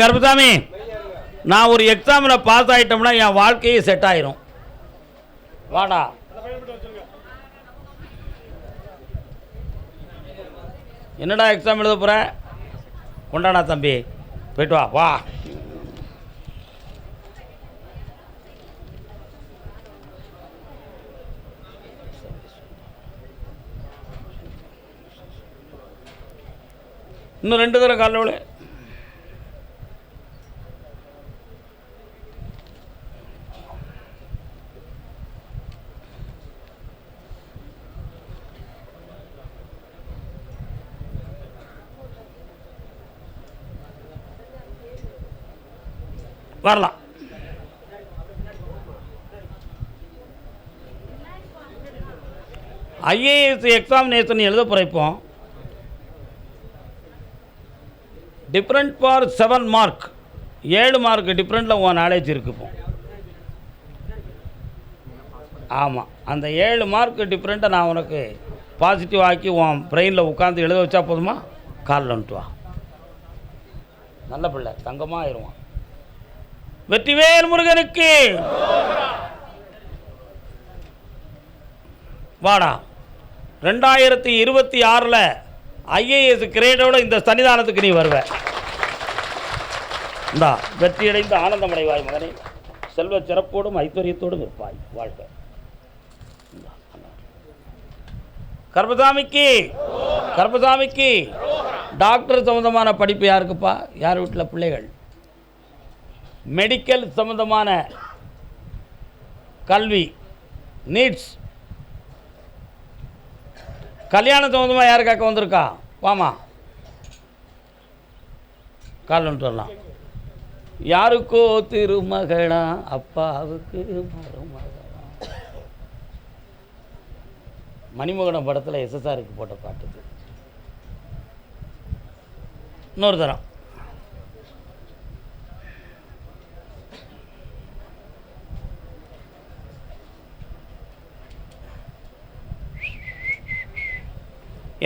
கருப்புசாமி நான் ஒரு எக்ஸாமில் பாஸ் ஆகிட்டோம்னா என் வாழ்க்கையே செட் ஆயிரும். வாடா. என்னடா எக்ஸாம் எழுத போகிற கொண்டாடா தம்பி. போயிட்டு வா வா. இன்னும் ரெண்டு தடவை காலையில் வரலாம். ஐஏஎஸ் எக்ஸாமினேஷன் எழுத பிறப்போம் டிஃப்ரெண்ட் ஃபார் செவன் மார்க் ஏழு மார்க் டிஃப்ரெண்ட்டில் உன் நாலேஜ் இருக்குப்போம் ஆமாம் அந்த ஏழு மார்க் டிஃப்ரெண்ட்டை நான் உனக்கு பாசிட்டிவ் ஆக்கி உன் பிரெயினில் உட்காந்து எழுத வச்சா போதுமா? காலில் வந்துட்டு வா. நல்ல பிள்ளை தங்கமாக ஆயிடுவான். வெற்றிவேல் முருகனுக்கு. வாடா. ரெண்டாயிரத்தி இருபத்தி ஆறில் ஐஏஎஸ் கிரேடோட இந்த சன்னிதானத்துக்கு நீ வருவ. இந்தா வெற்றியடைந்து ஆனந்தமடைவாய் மகனே. செல்வ சிறப்போடும் ஐத்தரியத்தோடும் இருப்பாய். வாழ்க. கர்பசாமிக்கு கர்பசாமிக்கு டாக்டர் சம்மந்தமான படிப்பு யாருக்குப்பா? யார் வீட்டில் பிள்ளைகள்? மெடிக்கல் சம்மந்தமான கல்வி நீட்ஸ் கல்யாணம் சம்மந்தமாக யாருக்காக்க வந்திருக்கா? வாமா. கால்னு சொல்லலாம் யாருக்கோ திருமகளா அப்பாவுக்கு மருமகளா. மணிமகனம் படத்தில் எஸ்எஸ்ஆருக்கு போட்ட பாட்டுக்கு. இன்னொரு தரம்.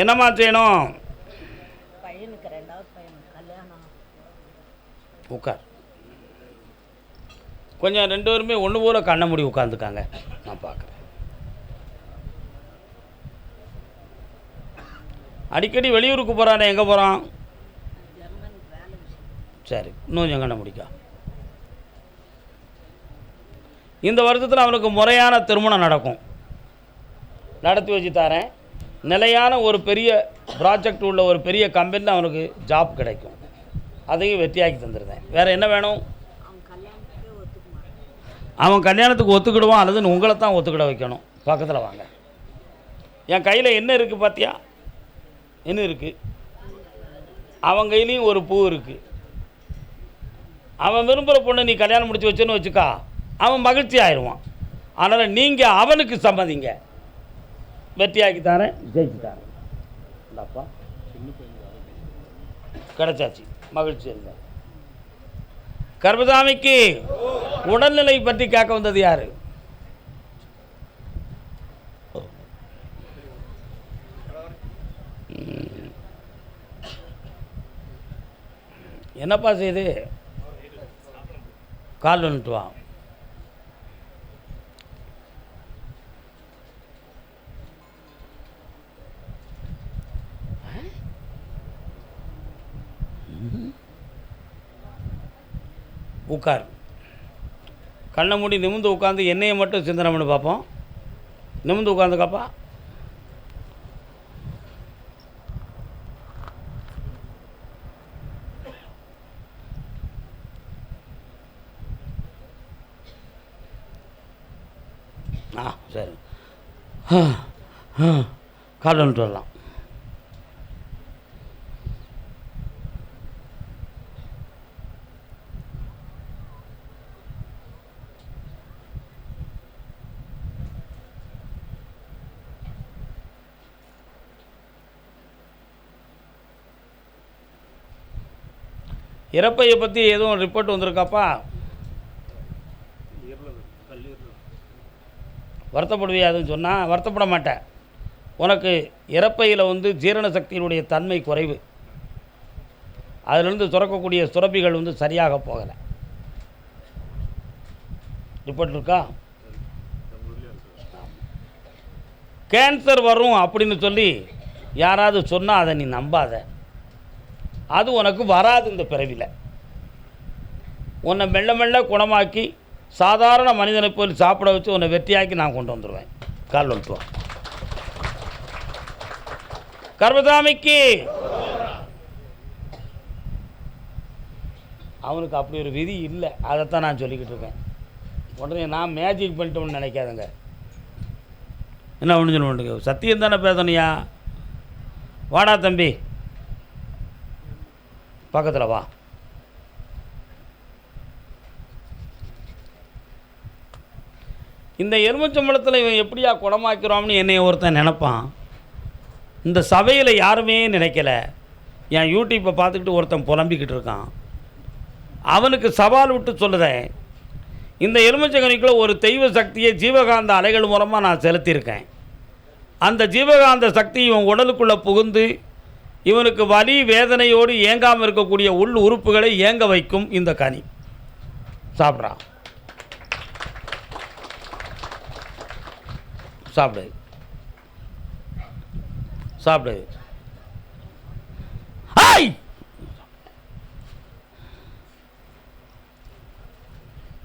என்னம்மா செய்யணும்? பையனுக்கு ரெண்டாவது பையனுக்கு கல்யாணம். உட்கார் கொஞ்சம் ரெண்டு பேருமே ஒன்று போல கண்ண மூடி உட்காந்துக்காங்க நான் பார்க்குறேன். அடிக்கடி வெளியூருக்கு போகிறானே எங்கே போகிறான் சரி இன்னும் கொஞ்சம் கண்ண முடிக்கா. இந்த வருஷத்தில் அவனுக்கு முறையான திருமணம் நடக்கும். நடத்தி வச்சு தரேன். நிலையான ஒரு பெரிய ப்ராஜெக்ட் உள்ள ஒரு பெரிய கம்பெனியில் அவனுக்கு ஜாப் கிடைக்கும். அதையும் வெற்றியாக்கி தந்துருந்தேன். வேறு என்ன வேணும்? அவன் கல்யாணத்துக்கு ஒத்துக்கிடுவான் அல்லது உங்களை தான் ஒத்துக்கிட வைக்கணும். பக்கத்தில் வாங்க. என் கையில் என்ன இருக்குது பார்த்தியா என்ன இருக்குது அவன் கையிலையும் ஒரு பூ இருக்குது அவன் விரும்புகிற பொண்ணை நீ கல்யாணம் முடிச்சு வச்சேன்னு வச்சுக்கா அவன் மகிழ்ச்சி ஆயிடுவான். அதனால் நீங்கள் அவனுக்கு சம்மதிங்க. வெற்றியாக்கி தரேன். ஜெயிச்சு தரேன். இந்தாப்பா. கிடைச்சாச்சு. மகிழ்ச்சி இருந்தார் கர்மசாமிக்கு உடல்நிலை பற்றி கேட்க வந்தது யாரு. என்னப்பா செய்யுது கால் வந்துட்டு வா உட்கார். கண்ணை மூடி நிமிந்து உட்காந்து எண்ணெயை மட்டும் சிந்தனை பண்ணி பார்ப்போம் நிமிந்து உட்காந்துக்கப்பா ஆ சரி. ஆ, ஆ, கால் வந்துட்டு வரலாம் இறப்பையை பற்றி எதுவும் ரிப்போர்ட் வந்திருக்காப்பா? வருத்தப்படுவியா அதுன்னு சொன்னால் வருத்தப்பட மாட்டேன். உனக்கு இறப்பையில் வந்து ஜீரண சக்தியினுடைய தன்மை குறைவு. அதிலிருந்து சுரக்கக்கூடிய சுரப்பிகள் வந்து சரியாக போகலை. ரிப்போர்ட் இருக்கா? கேன்சர் வரும் அப்படின்னு சொல்லி யாராவது சொன்னால் அதை நீ நம்பாத. அது உனக்கு வராது இந்த பிறவியில் உன்னை மெல்ல மெல்ல குணமாக்கி சாதாரண மனிதனை போய் சாப்பிட வச்சு உன்னை வெற்றியாக்கி நான் கொண்டு வந்துடுவேன் கால் வந்துட்டு கர்மதாமிக்கு கர்மசாமிக்கு! அவனுக்கு அப்படி ஒரு விதி இல்லை. அதைத்தான் நான் சொல்லிக்கிட்டு இருக்கேன். உடனே நான் மேஜிக் பண்ணிட்டோம்னு நினைக்காதங்க. என்ன ஒன்று சொல்ல சத்தியம் தானே பேசணியா வாடா தம்பி. பக்கத்தில் வா. இந்த எலுமிச்சம்பழத்தில் இவன் எப்படியா குணமாக்கிறோம்னு என்னை ஒருத்தன் நினப்பான். இந்த சபையில் யாருமே நினைக்கல. என் யூடியூப்பை பார்த்துக்கிட்டு ஒருத்தன் புலம்பிக்கிட்டு இருக்கான். அவனுக்கு சவால் விட்டு சொல்லுதேன். இந்த எலுமிச்சங்கனிக்குள்ள ஒரு தெய்வ சக்தியை ஜீவகாந்த அலைகள் மூலமாக நான் செலுத்தியிருக்கேன். அந்த ஜீவகாந்த சக்தி இவன் உடலுக்குள்ளே புகுந்து இவனுக்கு வலி வேதனையோடு ஏங்காமல் இருக்கக்கூடிய உள் உறுப்புகளை ஏங்க வைக்கும் இந்த கனி? சாப்பிட்றான் சாப்பிடு. சாப்பிடு. ஹாய்!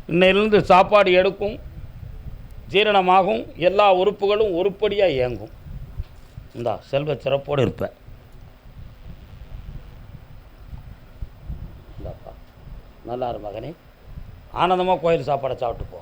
இன்னையிலிருந்து சாப்பாடு எடுக்கும் ஜீரணமாகும் எல்லா உறுப்புகளும் உருப்படியாக இயங்கும் இந்தா செல்வ சிறப்போடு இருப்பேன் நல்லாரு மகனே. ஆனந்தமாக கோயில் சாப்பாடை சாப்பிட்டு போ